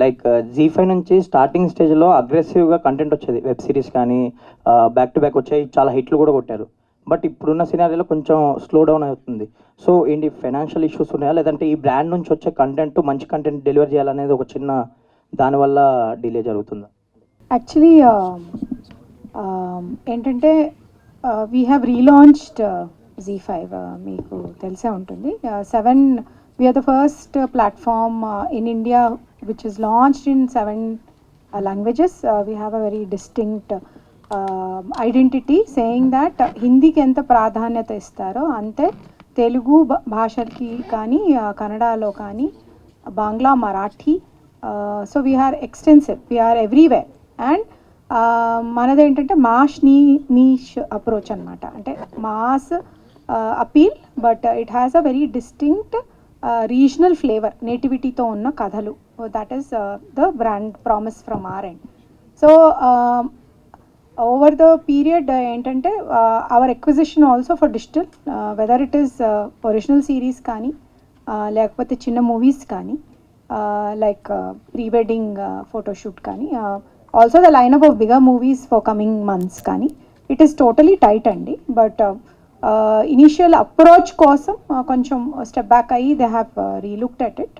Like uh, Zee five నుంచి starting స్టేజ్లో అగ్రెసివ్గా కంటెంట్ వచ్చేది. వెబ్ సిరీస్ కానీ బ్యాక్ టు బ్యాక్ వచ్చాయి. చాలా హిట్లు కూడా కొట్టారు. బట్ ఇప్పుడున్న సినారీలో కొంచెం స్లో డౌన్ అవుతుంది. సో ఏంటి ఫైనాన్షియల్ ఇష్యూస్ ఉన్నాయా? లేదంటే ఈ బ్రాండ్ నుంచి వచ్చే కంటెంట్ మంచి కంటెంట్ డెలివరీ చేయాలనేది ఒక చిన్న దానివల్ల డిలే జరుగుతుందా? యాక్చువల్లీ ఏంటంటే we have relaunched Zee five మీకు తెలిసే ఉంటుంది. Seven we are the first platform in India which is launched in seven languages we have a very distinct identity saying that హిందీకి ఎంత ప్రాధాన్యత ఇస్తారో అంతే తెలుగు భా- భాషకి కానీ కన్నడలో కానీ Bangla Marathi so we are extensive we are everywhere and మనది ఏంటంటే నీ నీష్ అప్రోచ్ అనమాట అంటే mass appeal but it has a very distinct regional flavour నేటివిటీతో ఉన్న కథలు. That is the brand promise from our end so over the period ఏంటంటే our acquisition also for digital whether it is original series కానీ లేకపోతే చిన్న movies కానీ like pre wedding photoshoot కానీ also the line up of bigger movies for coming months కానీ it is totally tight అండి. But initial approach కోసం కొంచెం step back అయ్యి they have relooked at it